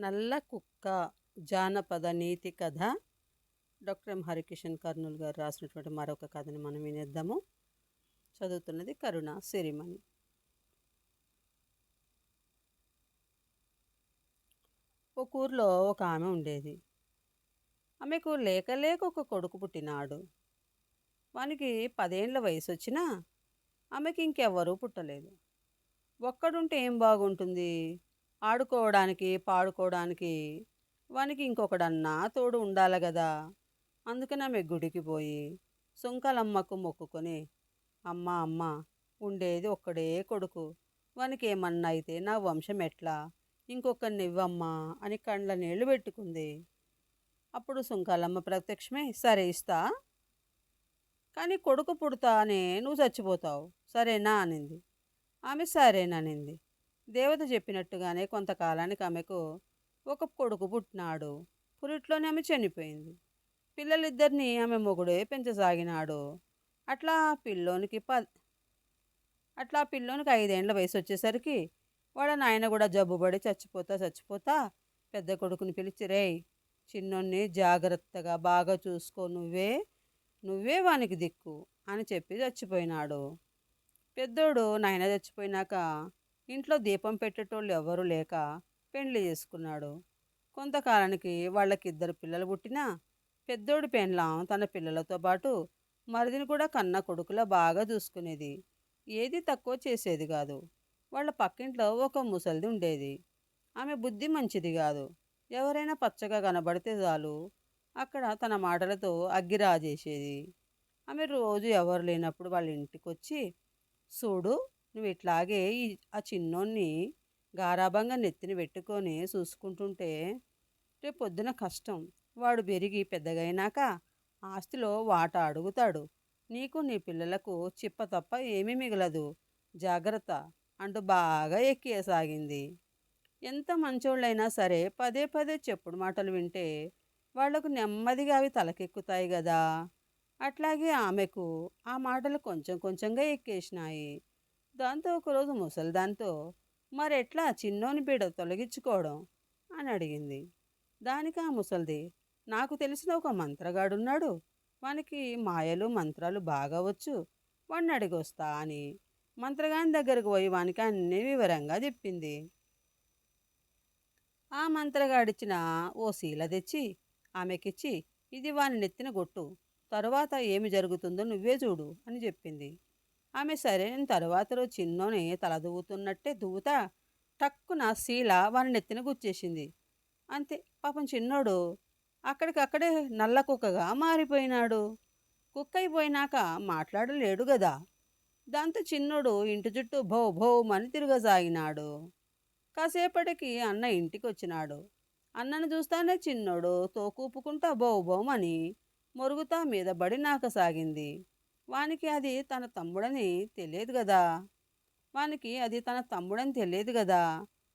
నల్ల కుక్క జానపద నీతి కథ. Doctor M. హరికిషన్ కర్నూలు గారు రాసినటువంటి మరొక కథని మనం వినేద్దాము. చదువుతున్నది కరుణ సిరిమణి. ఒక ఊర్లో ఒక ఆమె ఉండేది. ఆమెకు లేక లేక ఒక కొడుకు పుట్టినాడు. వానికి పదేండ్ల వయసు వచ్చినా ఆమెకి ఇంకెవ్వరూ పుట్టలేదు. ఒక్కడుంటే ఏం బాగుంటుంది? ఆడుకోవడానికి పాడుకోవడానికి వానికి ఇంకొకడన్నా తోడు ఉండాలి కదా అందుకని ఆమె గుడికి పోయి సుంకలమ్మకు మొక్కుకొని అమ్మ అమ్మ ఉండేది ఒక్కడే కొడుకు. వానికి ఏమన్నా అయితే నా వంశం ఎట్లా? ఇంకొకరిని ఇవ్వమ్మా అని కండ్ల నీళ్ళు పెట్టుకుంది. అప్పుడు సుంకాలమ్మ ప్రత్యక్షమే సరే ఇస్తా. కానీ కొడుకు పుడతానే నువ్వు చచ్చిపోతావు. సరేనా? అనింది. ఆమె సరేననింది. దేవత చెప్పినట్టుగానే కొంతకాలానికి ఆమెకు ఒక కొడుకు పుట్టినాడు. పురిట్లోనే ఆమె చనిపోయింది. పిల్లలిద్దరిని ఆమె మొగుడే పెంచసాగినాడు. అట్లా ఆ పిల్లోనికి ప అట్లా పిల్లోనికి ఐదేండ్ల వయసు వచ్చేసరికి వాడ నాయన కూడా జబ్బుపడి చచ్చిపోతా చచ్చిపోతా పెద్ద కొడుకుని పిలిచి రేయ్ చిన్నోన్ని జాగ్రత్తగా బాగా చూసుకో నువ్వే నువ్వే వానికి దిక్కు అని చెప్పి చచ్చిపోయినాడు. పెద్దోడు నాయన చచ్చిపోయినాక ఇంట్లో దీపం పెట్టేటోళ్ళు ఎవరూ లేక పెండ్లి చేసుకున్నాడు. కొంతకాలానికి వాళ్ళకి ఇద్దరు పిల్లలు పుట్టినా పెద్దోడి పెండ్లాం తన పిల్లలతో పాటు మరిదిని కూడా కన్న కొడుకులా బాగా చూసుకునేది. ఏది తక్కువ చేసేది కాదు. వాళ్ళ పక్కింట్లో ఒక ముసలిది ఉండేది. ఆమె బుద్ధి మంచిది కాదు. ఎవరైనా పచ్చగా కనబడితే చాలు. అక్కడ తన మాటలతో అగ్గిరాజేసేది. ఆమె రోజు ఎవరు లేనప్పుడు వాళ్ళ ఇంటికి వచ్చి చూడు నువ్వు ఇట్లాగే ఈ ఆ చిన్నోన్ని గారాభంగా నెత్తిన పెట్టుకొని చూసుకుంటుంటే రేపు పొద్దున కష్టం. వాడు పెరిగి పెద్దగైనాక ఆస్తిలో వాట అడుగుతాడు. నీకు నీ పిల్లలకు చిప్ప తప్ప ఏమీ మిగలదు. జాగ్రత్త అంటూ బాగా ఎక్కేసాగింది. ఎంత మంచోళ్ళైనా సరే పదే పదే చెప్పుడు మాటలు వింటే వాళ్ళకు నెమ్మదిగా అవి తలకెక్కుతాయి కదా అట్లాగే ఆమెకు ఆ మాటలు కొంచెం కొంచెంగా ఎక్కేసినాయి. దాంతో ఒకరోజు ముసలిదాంతో మరెట్లా చిన్నోని బీడ తొలగించుకోవడం? అని అడిగింది. దానికి ఆ ముసలిది నాకు తెలిసిన ఒక మంత్రగాడున్నాడు. వానికి మాయలు మంత్రాలు బాగా వచ్చు. వాడిని అడిగొస్తా అని మంత్రగాని దగ్గరకు పోయి వానికి అన్ని వివరంగా చెప్పింది. ఆ మంత్రగాడిచ్చిన ఓ శీల తెచ్చి ఆమెకిచ్చి ఇది వాని నెత్తిన కొట్టు తరువాత ఏమి జరుగుతుందో నువ్వే చూడు అని చెప్పింది. ఆమె సరే తరువాత రోజు చిన్నోని తల దువ్వుతున్నట్టే దువ్వుతా టక్కున శీల వారిని నెత్తిన గుచ్చేసింది. అంతే పాపం చిన్నోడు అక్కడికక్కడే నల్ల కుక్కగా మారిపోయినాడు. కుక్క అయిపోయినాక మాట్లాడలేడు కదా దాంతో చిన్నోడు ఇంటి చుట్టూ భో భోమని తిరగసాగినాడు కాసేపటికి అన్న ఇంటికి వచ్చినాడు అన్నను చూస్తానే చిన్నోడు తోకూపుకుంటా బౌ బౌమని మొరుగుతా మీద బడి నాకసాగింది. వానికి అది తన తమ్ముడని తెలియదు కదా వానికి అది తన తమ్ముడని తెలియదు కదా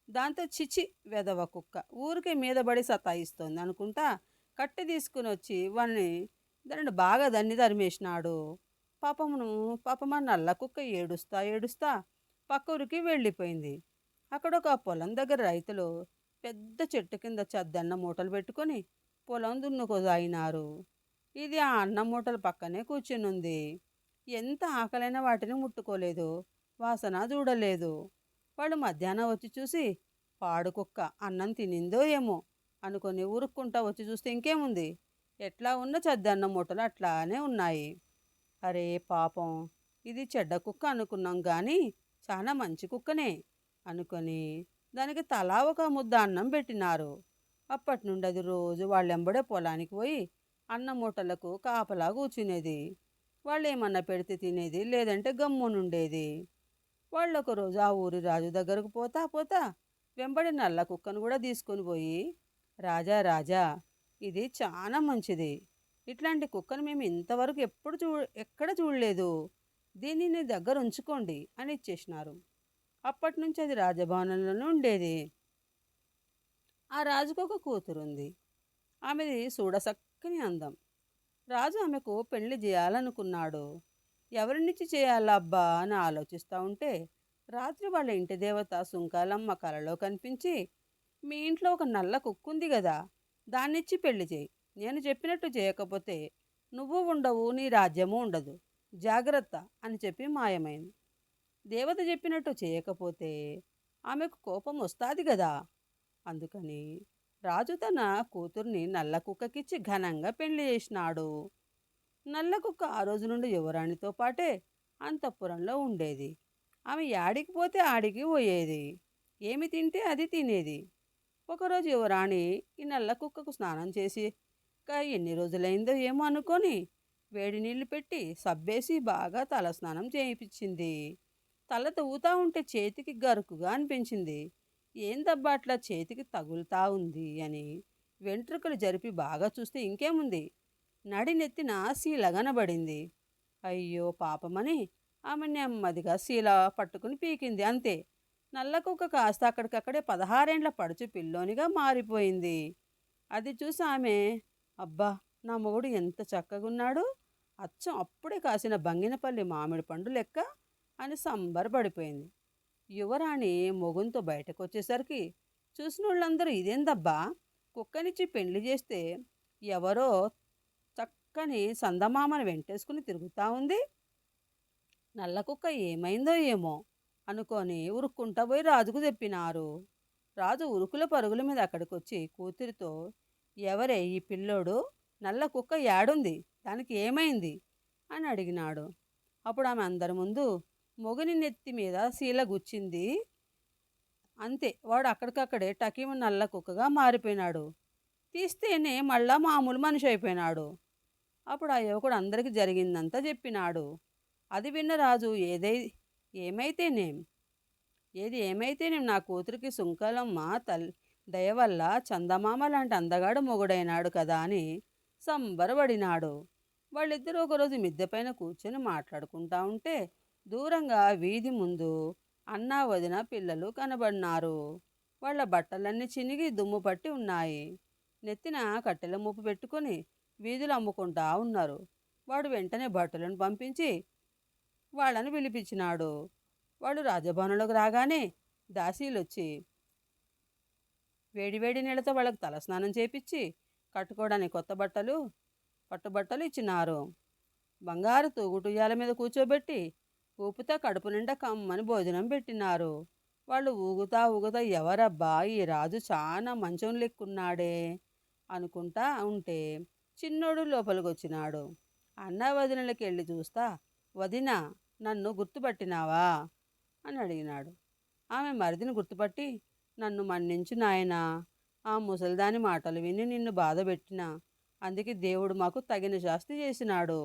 దాంతో చిచి వెదవ కుక్క ఊరికే మీద పడి సతాయిస్తోంది అనుకుంటా కట్టె తీసుకుని వచ్చి వాడిని దాన్ని బాగా దన్ని తరిమేసినాడు. పాపమును పాపమా నల్ల కుక్క ఏడుస్తా ఏడుస్తా పక్క ఊరికి వెళ్ళిపోయింది. అక్కడ ఒక పొలం దగ్గర రైతులు పెద్ద చెట్టు కింద చద్దన్న మూటలు పెట్టుకొని పొలం దున్నుకోసాగినారు ఇది ఆ అన్న మూటల పక్కనే కూర్చునుంది. ఎంత ఆకలైన వాటిని ముట్టుకోలేదు. వాసన చూడలేదు. వాళ్ళు మధ్యాహ్నం వచ్చి చూసి పాడు కుక్క అన్నం తినిందో ఏమో అనుకొని ఉరుక్కుంటా వచ్చి చూస్తే ఇంకేముంది? ఎట్లా ఉన్న చద్దన్న మూటలు అట్లానే ఉన్నాయి. అరే పాపం ఇది చెడ్డ కుక్క అనుకున్నాం కానీ చాలా మంచి కుక్కనే అనుకొని దానికి తలా ఒక ముద్ద అన్నం పెట్టినారు. అప్పటి నుండి అది రోజు వాళ్ళెంబడే పొలానికి పోయి అన్న మూటలకు కాపలా కూర్చునేది. వాళ్ళు ఏమన్నా పెడితే తినేది లేదంటే గమ్మునుండేది వాళ్ళు ఒకరోజు ఆ ఊరి రాజు దగ్గరకు పోతా పోతా వెంబడి నల్ల కుక్కను కూడా తీసుకొని పోయి రాజా రాజా ఇది చాలా మంచిది. ఇట్లాంటి కుక్కను మేము ఇంతవరకు ఎప్పుడు చూ ఎక్కడ చూడలేదు. దీన్ని దగ్గర ఉంచుకోండి అని ఇచ్చేసినారు. అప్పటి నుంచి అది రాజభవనంలోనే ఉండేది. ఆ రాజుకు ఒక కూతురుంది. ఆమెది చూడసక్కని అందం. రాజు ఆమెకు పెళ్ళి చేయాలనుకున్నాడు ఎవరినిచ్చి చేయాలా అబ్బా అని ఆలోచిస్తూ ఉంటే రాత్రి వాళ్ళ ఇంటి దేవత సుంకాలమ్మ కలలో కనిపించి మీ ఇంట్లో ఒక నల్ల కుక్కు ఉంది కదా దాన్నిచ్చి పెళ్ళి చేయి నేను చెప్పినట్టు చేయకపోతే నువ్వు ఉండవు నీ రాజ్యము ఉండదు. జాగ్రత్త అని చెప్పి మాయమైంది. దేవత చెప్పినట్టు చేయకపోతే ఆమెకు కోపం వస్తుంది కదా అందుకని రాజు తన కూతుర్ని నల్ల కుక్కకిచ్చి ఘనంగా పెళ్ళి చేసినాడు. నల్ల కుక్క ఆ రోజు నుండి యువరాణితో పాటే అంతఃపురంలో ఉండేది. ఆమె యాడికి పోతే ఆడికి పోయేది. ఏమి తింటే అది తినేది. ఒకరోజు యువరాణి ఈ నల్ల కుక్కకు స్నానం చేసి ఎన్ని రోజులైందో ఏమో అనుకొని వేడి నీళ్ళు పెట్టి సబ్బేసి బాగా తల స్నానం చేయించింది. తల తవ్వుతూ ఉంటే చేతికి గరుకుగా అనిపించింది. ఏందబ్బా అట్లా చేతికి తగులుతా ఉంది అని వెంట్రుకలు జరిపి బాగా చూస్తే ఇంకేముంది? నడినెత్తిన శీలగనబడింది అయ్యో పాపమని ఆమె నెమ్మదిగా శీల పట్టుకుని పీకింది. అంతే. నల్ల కుక్క కాస్త అక్కడికక్కడే పదహారేండ్ల పడుచు పిల్లోనిగా మారిపోయింది. అది చూసి ఆమె అబ్బా నా మొగుడు ఎంత చక్కగున్నాడు. అచ్చం అప్పుడే కాసిన బంగినపల్లి మామిడి పండు లెక్క అని సంబరపడిపోయింది. యువరాణి మొగుంతో బయటకు వచ్చేసరికి చూసిన వాళ్ళందరూ ఇదేందబ్బా? కుక్కనిచ్చి పెళ్ళి చేస్తే ఎవరో చక్కని సందమామను వెంటేసుకుని తిరుగుతూ ఉంది. నల్ల కుక్క ఏమైందో ఏమో అనుకొని ఉరుక్కుంటా పోయి రాజుకు చెప్పినారు రాజు ఉరుకుల పరుగుల మీద అక్కడికి వచ్చి కూతురితో ఎవరే ఈ పిల్లోడు? నల్ల కుక్క యాడుంది దానికి ఏమైంది? అని అడిగినాడు. అప్పుడు ఆమె అందరి ముందు మొగని నెత్తి మీద శీల గుచ్చింది. అంతే వాడు అక్కడికక్కడే టకీమ నల్ల కుక్కగా మారిపోయినాడు. తీస్తేనే మళ్ళా మామూలు మనిషి అయిపోయినాడు. అప్పుడు ఆ యువకుడు అందరికీ జరిగిందంతా చెప్పినాడు. అది విన్న రాజు ఏదై ఏమైతేనేం? ఏది ఏమైతేనేం? నా కూతురికి సుంకలమ్మ తల్ దయ వల్ల చందమామ లాంటి అందగాడు మొగుడైనాడు కదా అని సంబరపడినాడు. వాళ్ళిద్దరూ ఒకరోజు మిద్దెపైన కూర్చొని మాట్లాడుకుంటా ఉంటే దూరంగా వీధి ముందు అన్నా వదిన పిల్లలు కనబడినారు. వాళ్ళ బట్టలన్నీ చినిగి దుమ్ము పట్టి ఉన్నాయి. నెత్తిన కట్టెల ముప్పు పెట్టుకొని వీధులు అమ్ముకుంటా ఉన్నారు. వాడు వెంటనే భటులను పంపించి వాళ్ళని పిలిపించినాడు. వాడు రాజభవనంలోకి రాగానే దాసీలు వచ్చి వేడివేడి నీళ్ళతో వాళ్ళకి తలస్నానం చేపించి కట్టుకోవడానికి కొత్త బట్టలు పట్టుబట్టలు ఇచ్చినారు. బంగారు తూగుటుయ్యాల మీద కూర్చోబెట్టి ఊపుతా కడుపు నిండా కమ్మని భోజనం పెట్టినారు. వాళ్ళు ఊగుతా ఊగుతా ఎవరబ్బా ఈ రాజు చాలా మంచం లెక్కున్నాడే అనుకుంటా ఉంటే చిన్నోడు లోపలికి వచ్చినాడు అన్న వదినలకి వెళ్ళి చూస్తా వదిన నన్ను గుర్తుపట్టినావా? అని అడిగినాడు. ఆమె మరిదిని గుర్తుపట్టి నన్ను మన్నించు నాయనా ఆ ముసలిదాని మాటలు విని నిన్ను బాధపెట్టినా అందుకే దేవుడు మాకు తగిన శాస్తి చేసినాడు.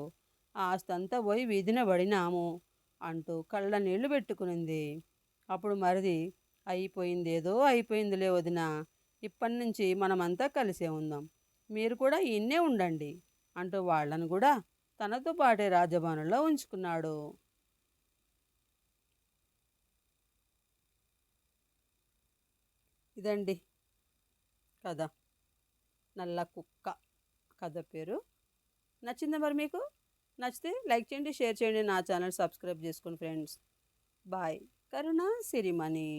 ఆస్తంతా పోయి వీధిన పడినాము. అంటూ కళ్ళ నీళ్ళు పెట్టుకునింది. అప్పుడు మరిది అయిపోయిందేదో అయిపోయిందిలే వదిన ఇప్పటి నుంచి మనమంతా కలిసే ఉందాం. మీరు కూడా ఇన్నే ఉండండి అంటూ వాళ్ళను కూడా తనతో పాటే రాజభవనంలో ఉంచుకున్నాడు. ఇదండి కథ. నల్ల కుక్క కథ పేరు. నచ్చిందా మరి మీకు? నచ్చితే లైక్ చేయండి షేర్ చేయండి నా ఛానల్ సబ్స్క్రైబ్ చేసుకోండి ఫ్రెండ్స్. బాయ్. కరుణ సిరిమణి.